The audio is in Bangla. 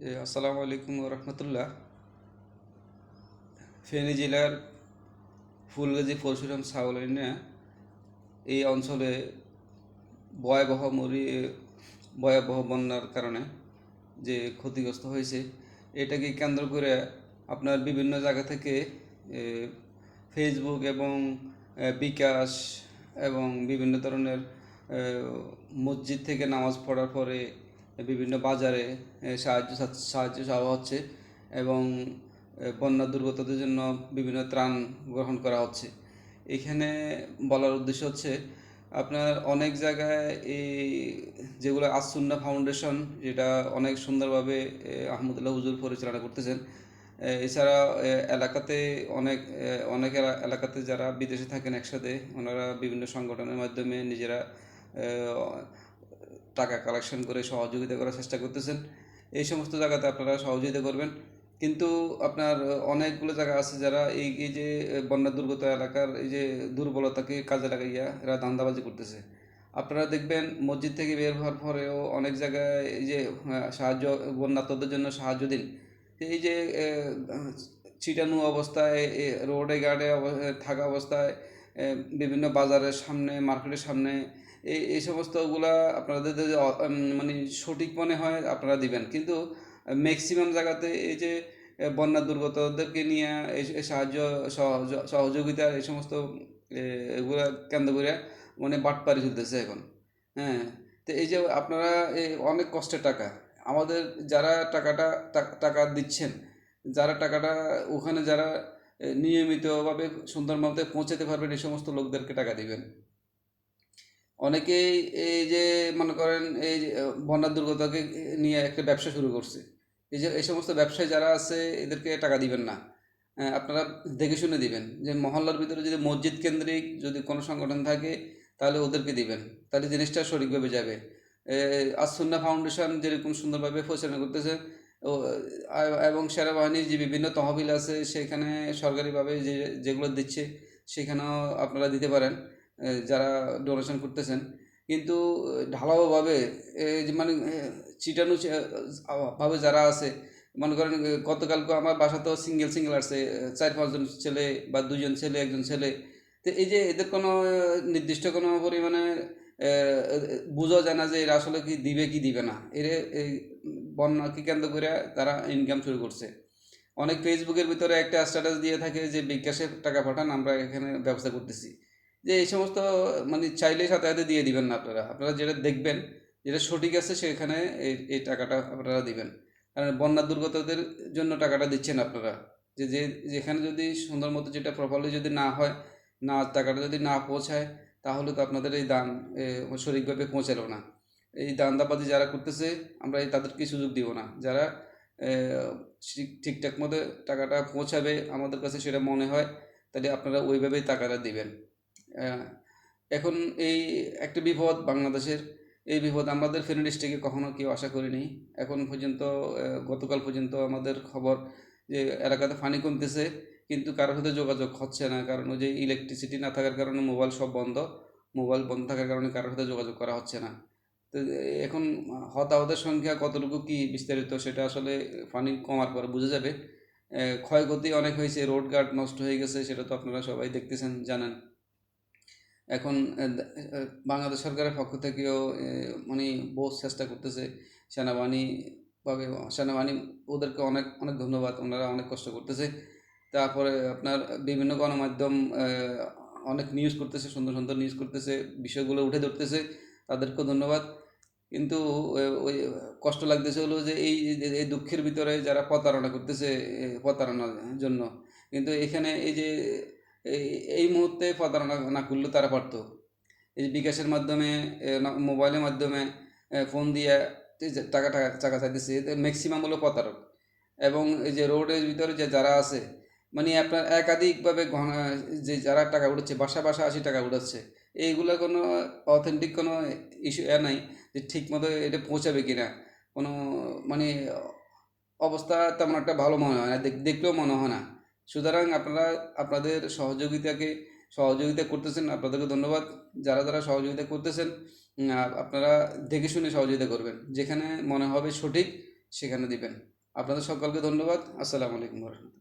আসসালামু আলাইকুম রহমতুল্লাহ। ফেনী জেলার ফুলগাজী পরশুরাম সাউলাইনে এই অঞ্চলে ভয়াবহ মরি ভয়াবহ বন্যার কারণে যে ক্ষতিগ্রস্ত হয়েছে, এটাকে কেন্দ্র করে আপনার বিভিন্ন জায়গা থেকে ফেসবুক এবং বিকাশ এবং বিভিন্ন ধরনের মসজিদ থেকে নামাজ পড়ার পরে বিভিন্ন বাজারে সাহায্য সাহায্য চাওয়া হচ্ছে এবং বন্যা দুর্গতদের জন্য বিভিন্ন ত্রাণ গ্রহণ করা হচ্ছে। এখানে বলার উদ্দেশ্য হচ্ছে, আপনার অনেক জায়গায় এই যেগুলো আসুন্না ফাউন্ডেশন, যেটা অনেক সুন্দরভাবে আহমদুল্লাহ হুজুর পরিচালনা করতেছেন এছাড়া এলাকাতে অনেক অনেক এলাকাতে যারা বিদেশে থাকেন একসাথে, ওনারা বিভিন্ন সংগঠনের মাধ্যমে নিজেরা টাকা কালেকশন করে সহযোগিতা করার চেষ্টা করতেছেন। এই সমস্ত জায়গাতে আপনারা সহযোগিতা করবেন। কিন্তু আপনার অনেকগুলো জায়গা আছে যারা এই এই যে, বন্যা দুর্গত এলাকার এই যে দুর্বলতাকে কাজে লাগাইয়া এরা ধান্দাবাজি করতেছে। আপনারা দেখবেন মসজিদ থেকে বের হওয়ার পরেও অনেক জায়গায় এই যে সাহায্য বন্যার্তদের জন্য সাহায্য দিন। এই যে ছিটানো অবস্থায় রোডে গার্ডে থাকা অবস্থায় বিভিন্ন বাজারের সামনে, মার্কেটের সামনে এই এই সমস্তগুলা আপনাদের যদি মানে সঠিক মনে হয় আপনারা দিবেন। কিন্তু ম্যাক্সিমাম জায়গাতে এই যে, বন্যা দুর্গতদেরকে নিয়ে এই সাহায্য সহযোগিতা এই সমস্ত এগুলা কেন্দ্র করে মানে বাটপারি চলতেছে এখন। হ্যাঁ তো এই যে আপনারা অনেক কষ্টের টাকা। আমাদের যারা টাকাটা টাকা দিচ্ছেন, যারা টাকাটা ওখানে যারা নিয়মিতভাবে সুন্দরভাবে পৌঁছাতে পারবেন এই সমস্ত লোকদেরকে টাকা দিবেন। অনেকেই এই যে মনে করেন এই যে আহ, বন্যা দুর্গতকে নিয়ে একটা ব্যবসা শুরু করছে। এই যে এই সমস্ত ব্যবসায়ী যারা আছে এদেরকে টাকা দিবেন না। আপনারা দেখে শুনে দিবেন যে মহল্লার ভিতরে যদি মসজিদ কেন্দ্রিক যদি কোনো সংগঠন থাকে তাহলে ওদেরকে দিবেন। তাহলে জিনিসটা সঠিকভাবে যাবে। আসুন্না ফাউন্ডেশন যেরকম সুন্দরভাবে পরিচালনা করতেছে এবং সেনাবাহিনীর যে বিভিন্ন তহবিল আছে সেখানে সরকারিভাবে যে যেগুলো দিচ্ছে সেখানেও আপনারা দিতে পারেন। যারা ডোনেশন করতেছেন। কিন্তু ঢালাওভাবে যে মানে চিটানো ভাবে যারা আছে, মনে করেন গতকালকে আমার বাসা তো সিঙ্গেল সিঙ্গেল আসছে চার পাঁচজন ছেলে বা দুজন ছেলে, একজন ছেলে। তো এই যে এদের কোনো নির্দিষ্ট কোনো পরিমাণে বোঝা যায় না যে এরা আসলে কি দিবে কি দিবে না। এর, এই বন্যাকে কেন্দ্র করে তারা ইনকাম শুরু করছে। অনেক ফেসবুকের ভিতরে একটা স্ট্যাটাস দিয়ে থাকে যে বিকাশে টাকা পাঠান, আমরা এখানে ব্যবসা করতেছি। যে এই সমস্ত মানে চাইলে সাথে সাথে দিয়ে দিবেন না আপনারা। আপনারা যেটা দেখবেন, যেটা সঠিক আছে সেখানে এই টাকাটা আপনারা দিবেন। কারণ বন্যা দুর্গতদের জন্য টাকাটা দিচ্ছেন আপনারা। যে যে, যেখানে যদি সুন্দর মতো যেটা প্রপারলি যদি না হয়, না, টাকাটা যদি না পৌঁছায়, তাহলে তো আপনাদের এই দান সঠিকভাবে পৌঁছালো না। এই দান্দাবাজি যারা করতেছে, আমরা এই তাদেরকে সুযোগ দিব না। যারা ঠিকঠাক মতো টাকাটা পৌঁছাবে, আমাদের কাছে সেটা মনে হয়, তাহলে আপনারা ওইভাবেই টাকাটা দিবেন। এখন এই একটা বিপদ বাংলাদেশের। এই বিপদ আমাদের ফেনী ডিস্ট্রিক্টে কখনো কেউ আশা করিনি। এখন পর্যন্ত গতকাল পর্যন্ত আমাদের খবর যে এলাকাতে পানি কমতেছে, কিন্তু কারোর সাথে যোগাযোগ হচ্ছে না। কারণ ওই যে ইলেকট্রিসিটি না থাকার কারণে মোবাইল সব বন্ধ। মোবাইল বন্ধ থাকার কারণে কারোর সাথে যোগাযোগ করা হচ্ছে না। তো এখন হতাহতের সংখ্যা কতটুকু কি বিস্তারিত সেটা আসলে পানি কমার পরে বোঝা যাবে। ক্ষয়ক্ষতি অনেক হয়েছে, রোড গার্ড নষ্ট হয়ে গেছে, সেটা তো আপনারা সবাই দেখতেছেন, জানেন। এখন বাংলাদেশ সরকারের পক্ষ থেকেও মানে বহু চেষ্টা করতেছে সেনাবাহিনী ভাবে, সেনাবাহিনী ওদেরকে অনেক অনেক ধন্যবাদ, ওনারা অনেক কষ্ট করতেছে। তারপরে আপনার বিভিন্ন গণমাধ্যম অনেক নিউজ করতেছে, সুন্দর সুন্দর নিউজ করতেছে, বিষয়গুলো উঠে ধরতেছে, তাদেরকেও ধন্যবাদ। কিন্তু ওই কষ্ট লাগতেছে হলো যে এই এই দুঃখের ভিতরে যারা প্রতারণা করতেছে প্রতারণার জন্য। কিন্তু এখানে এই যে এই এই মুহূর্তে প্রতারণা না করলে তারা পারতো। এই বিকাশের মাধ্যমে মোবাইলের মাধ্যমে ফোন দিয়ে টাকা টাকা টাকা চাইতেছে ম্যাক্সিমাম হলো প্রতারক। এবং এই যে রোডের ভিতরে যে যারা আছে মানে আপনার একাধিকভাবে যে যারা টাকা উঠাচ্ছে, বাসা বাসা আসি টাকা উঠাচ্ছে, এইগুলো কোনো অথেন্টিক কোনো ইস্যু এ নাই যে ঠিক মতো এটা পৌঁছাবে কিনা। কোনো মানে অবস্থা তেমন একটা ভালো মনে হয় না দেখলেও মনে হয় না। সুতরাং আপনারা আপনাদের সহযোগিতাকে সহযোগিতা করতেছেন, আপনাদেরকে ধন্যবাদ। যারা যারা সহযোগিতা করতেছেন আপনারা দেখে শুনে সহযোগিতা করবেন। যেখানে মনে হবে সঠিক, সেখানে দিবেন। আপনাদের সকলকে ধন্যবাদ। আসসালামু আলাইকুম রহমতুল্লাহ।